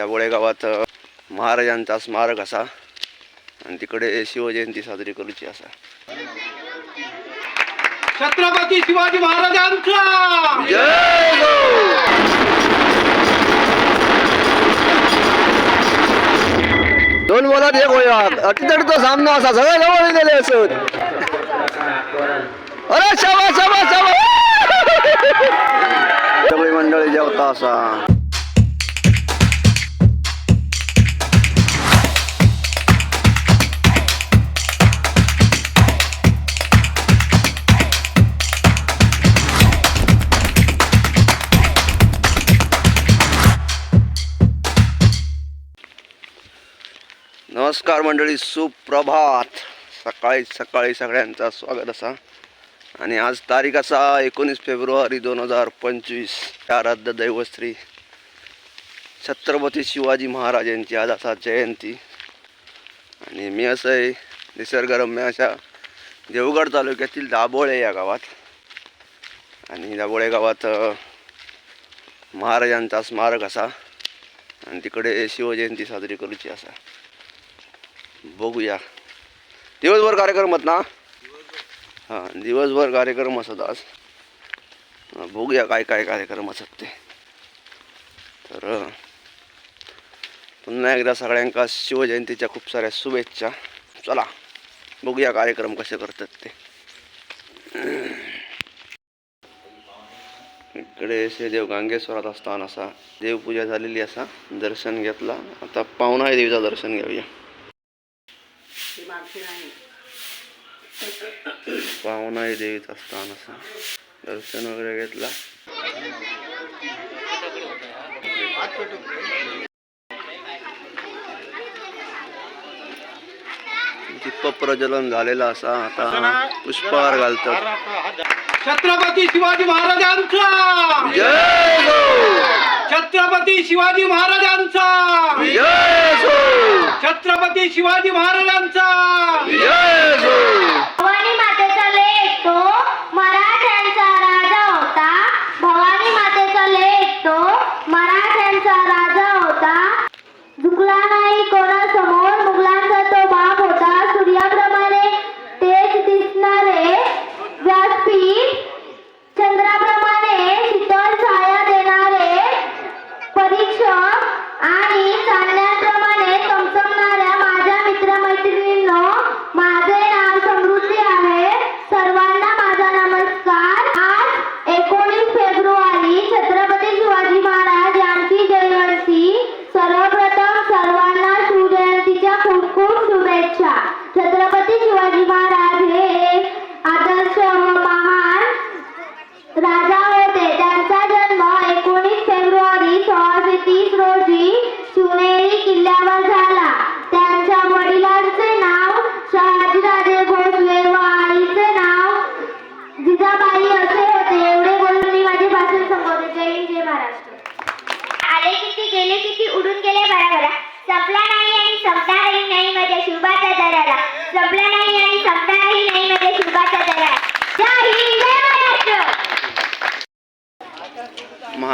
दाबोळे गावात महाराजांचा स्मारक असा. आणि तिकडे शिवजयंती साजरी करूची असा. छत्रपती शिवाजी महाराजांचा! दोन बोलात एक होया अटीतडीचा सामना असा. सगळ्या जवळ गेले असत अरे शाबा शाबा शाबा सगळी मंडळी जेवता असा. नमस्कार मंडळी सुप्रभात. सकाळी सकाळी सगळ्यांचा स्वागत असा. आणि आज तारीख असा एकोणीस फेब्रुवारी दोन हजार पंचवीस. आराध्य दैवश्री छत्रपती शिवाजी महाराज यांची आज असा जयंती. आणि मी असं आहे निसर्गरम्य अशा देवगड तालुक्यातील दाबोळे या गावात. आणि दाबोळे गावात महाराजांचा स्मारक असा. आणि तिकडे शिवजयंती साजरी करूची असा. बघूया. दिवसभर कार्यक्रम आहेत ना? हां दिवसभर कार्यक्रम असत आज. बघूया काय काय कार्यक्रम असत ते. तर पुन्हा एकदा सगळ्यांका शिवजयंतीच्या खूप साऱ्या शुभेच्छा. चला बघूया कार्यक्रम कसे करतात ते. इकडे श्रीदेव गांगेश्वरात असताना असा देवपूजा झालेली असा दर्शन घेतला. आता पाहुणा देवीचं दर्शन घेऊया. पावनाई देवीचा स्थान असं दर्शन वगैरे घेतला दीप प्रज्वलन झालेलं असा आता पुष्पहार घालतात छत्रपती शिवाजी महाराजांचा! जय! छत्रपती शिवाजी महाराजांचा जय! छत्रपती शिवाजी महाराजांचा जय! भवानी मातेचा लेख तो मराठ्यांचा राजा होता भवानी मातेचा लेख तो मराठ्यांचा राजा होता झुकला नाही कोणासमोर मुघलांचा तो बाप होता सूर्याप्रमाणे तेज दिसणारे व्यासपीठ चंद्राप्रमाणे शीतल छाया देणारे परीक्षक आणि चांदण्याप्रमाणे चमचमणाऱ्या माझ्या मित्रमैत्रिणींनो माझे नाव समृद्धी आहे सर्वांना माझा नमस्कार आज एकोणीस फेब्रुवारी छत्रपती शिवाजी महाराज यांची जयंती सर्वप्रथम सर्वांना शिवजयंतीच्या खूप खूप शुभेच्छा छत्रपती शिवाजी महाराज हे एक आदर्श व महान राजा होते त्यांचा जन्म एकोणीस फेब्रुवारी सोळाशे तीस रोजी शिवनेरी किल्ल्यावर झाला. त्यांच्या वडिलांचे नाव शहाजीराजे भोसले व आईचे नाव जिजाबाई असे होते. एवढे बोलून मी माझे भाषण संपवते. जय हिंद जय महाराष्ट्र. आले किती गेले किती उडून गेले बराबरा. संपला नाही आणि संपणारही नाही. माझ्या शिवबाच्या दराला. संपला नाही आणि संपणारही नाही माझ्या शिवबाच्या दराला जय हिंद जय महाराष्ट्र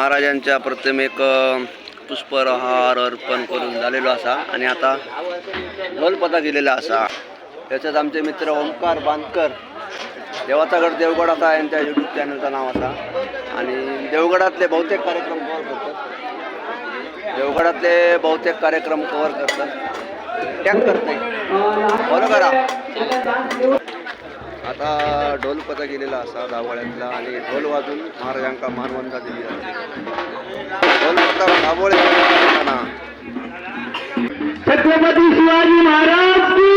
महाराजांच्या प्रतिमेक पुष्पहार अर्पण करून झालेलो असा आणि आता ढोलपता गेलेला असा. त्याच्यात आमचे मित्र ओंकार बांदकर देवाचागड देवगड असा यांच्या यूट्यूब चॅनलचं नाव असा. आणि देवगडातले बहुतेक कार्यक्रम कव्हर करतात. देवगडातले बहुतेक कार्यक्रम कव्हर करतात. टॅक करते फॉलो आता ढोलपता गेलेला असा दाभोळ्यातला आणि ढोल वाजून महाराजांका मानवंता दिली जाते. ढोलपता दाभोळे असताना छत्रपती शिवाजी महाराज की!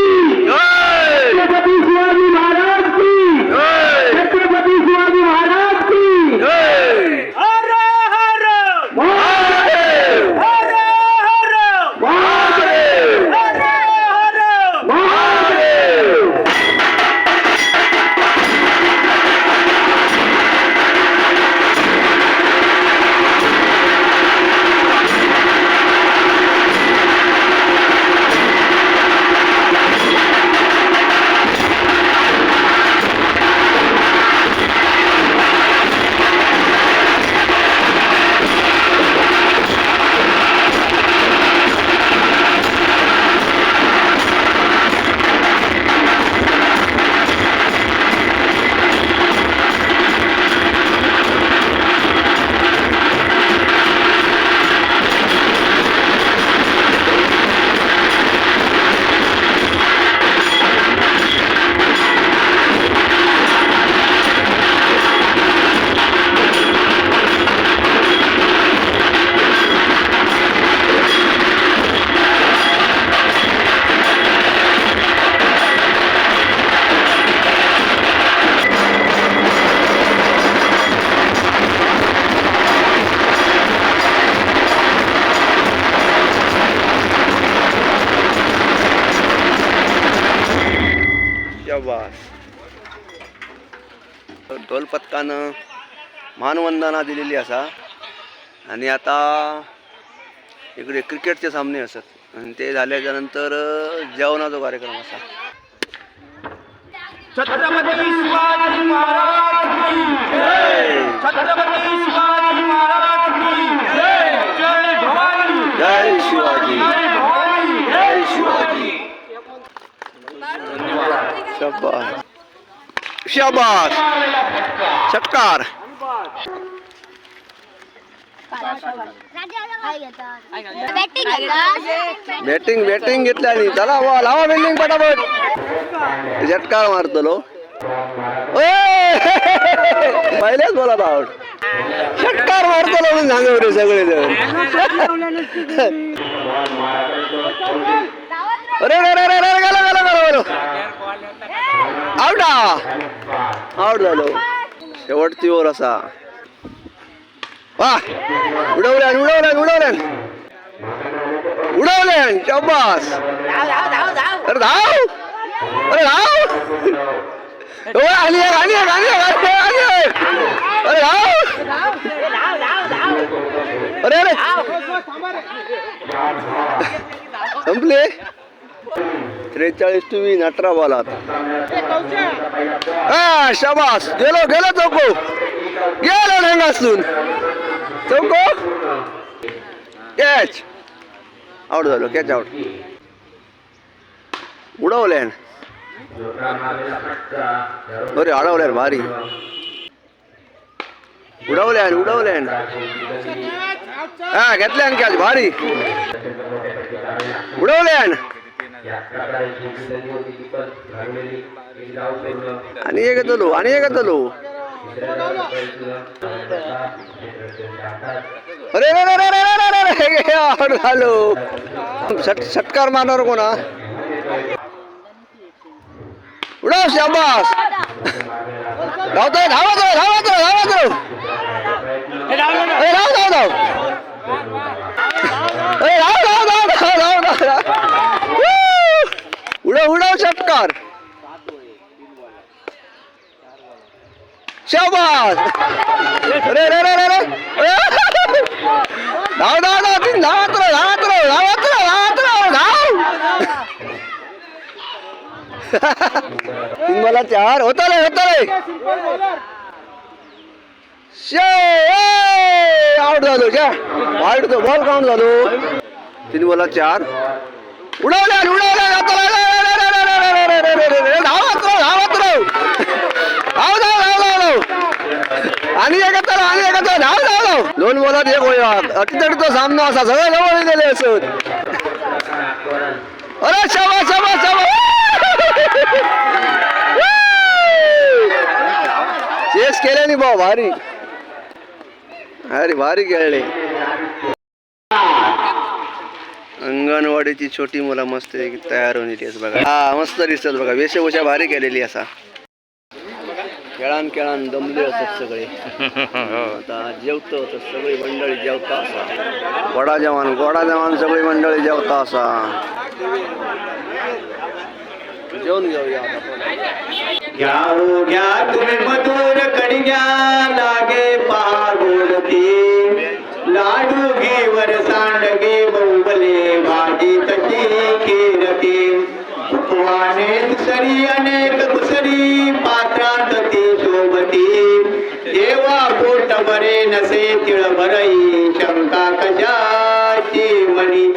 छत्रपती शिवाजी महाराज पथकानं मानवंदना दिलेली असा. आणि आता इकडे क्रिकेटचे सामने असत. आणि ते झाल्याच्यानंतर जेवणाचा कार्यक्रम असा. छत्रपती शिवाजी महाराज की छत्रपती शिवाजी महाराज की जय! भवानी! जय शिवाजी! जय शिवाजी! शाबास शाबास षटकार बॅटिंग बॅटिंग घेतल्याने चला वा लावा बिल्डिंग पटापट झटकार मारतलो पहिलेच बोलत आहोत षटकार मारतलो म्हणून सांगा रे सगळे जण अरे अरे अरे अरे अरे गेलो गेलो गेलो गेलो आवडा. आउट झालो. शेवटची ओर असा. वा. उडवल्यान उडवल्यान उडवल्यान. उडवल्यान शाबास. अरे धाव. अरे धाव. आली आली आली आली अरे धाव. अरे अरे. संपले. त्रेचाळीस तुम्ही अठरा बॉलात हा गेलो गेलो चौको. गेलो ढंगासून चौको. कॅच आउट झालो कॅच आउट उडवल्यान बरे अडवल्यान भारी. उडवल्यान उडवल्यान हा घेतल्यान कॅच भारी. उडवल्यान आणि एक येतलो आणि एक येतलो अरे रे रे रे रे रे रे रे रे आउट झालो षट षटकार मारणार कोणा उडव शाबास धावतोय धावत राह धावत शाबास! रे रे रे रे रे धाव धाव धाव तीन धावत राह धावत राह धावत राह धावत राह धाव! तीन मला चार होत रे होत रे शे आउट झालो का वाईट होतो बॉल काउंट झालो. तीन बोला चार उडवल्या उडवल्या धावत राव धावत राव धाव धाव धाव धाव धाव आणि एक आणि एक धाव धाव धाव दोन बोलात एक होया अटीतडीचा सामना असा सगळं जवळ गेले असत अरे शाबा शाबा शाबा. चेस केल्याने भाऊ भारी. अरे भारी खेळले. अंगणवाडीची छोटी मुलं मस्त तयार होऊन येते बघा. हा मस्त दिसतात बघा. वेशभूषा भारी केलेली असा. खेळान खेळान दमले असत सगळे. आता जेवत होतात सगळी मंडळी जेवता असा. गोडा जवान गोडा जवान सगळी मंडळी जेवता असा. जेवून घेऊया. घ्या घ्या तुम्ही मधुर कडिग्या लागे पागोडती लाडू घे वर सांडगे बहुबले भाजी तशी खीरती. अनेक दुसरी अनेक दुसरी पात्रात ती शोभती. देवा पोट बरे नसे तिळ भरई शंका कशाची मणी